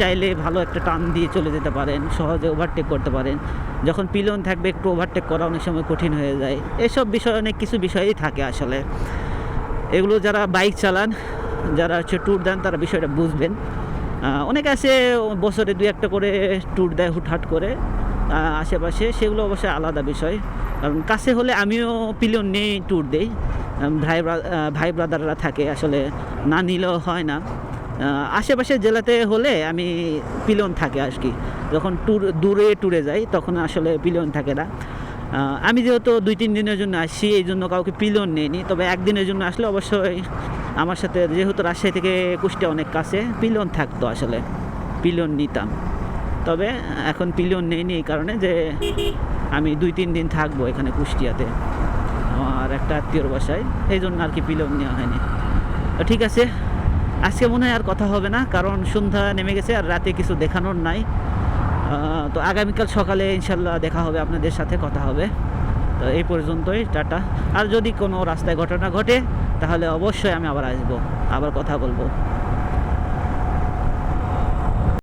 চাইলে ভালো একটা টান দিয়ে চলে যেতে পারেন, সহজে ওভারটেক করতে পারেন। যখন পিলন থাকবে, একটু ওভারটেক করা অনেক সময় কঠিন হয়ে যায়। এসব বিষয়, অনেক কিছু বিষয়ই থাকে আসলে। এগুলো যারা বাইক চালান, যারা হচ্ছে ট্যুর দেন, তারা বিষয়টা বুঝবেন। অনেক আছে, বছরে দুই একটা করে ট্যুর দেয় হুটহাট করে। আশেপাশে সেগুলো অবশ্যই আলাদা বিষয়। কারণ কাছে হলে আমিও পিলিয়ন নিয়ে ট্যুর দেই। ভাই ভাই ব্রাদাররা থাকে আসলে। না নিলেও হয় না। আশেপাশের জেলাতে হলে আমি পিলিয়ন থাকে আর কি। যখন ট্যুর, দূরে ট্যুরে যাই, তখন আসলে পিলিয়ন থাকে না। আমি যেহেতু দুই, তিন দিনের জন্য আসছি এই জন্য কাউকে পিলন নেইনি। তবে একদিনের জন্য আসলে অবশ্যই আমার সাথে যেহেতু রাজশাহী থেকে কুষ্টিয়া অনেক কাছে পিলন থাকতো আসলে। পিলন নিতাম। তবে এখন পিলন নেইনি এই কারণে যে আমি দুই, তিন দিন থাকব এখানে কুষ্টিয়াতে। আমার একটা আত্মীয়র বাসায়, এই জন্য আর কি পিলন নেওয়া হয়নি। ঠিক আছে আজকে মনে হয় আর কথা হবে না, কারণ সন্ধ্যা নেমে গেছে আর রাতে কিছু দেখানোর নাই। তো আগামীকাল সকালে ইনশাল্লাহ দেখা হবে, আপনাদের সাথে কথা হবে। তো এই পর্যন্তই, টাটা। আর যদি কোনো রাস্তায় ঘটনা ঘটে, তাহলে অবশ্যই আমি আবার আসব, আবার কথা বলব।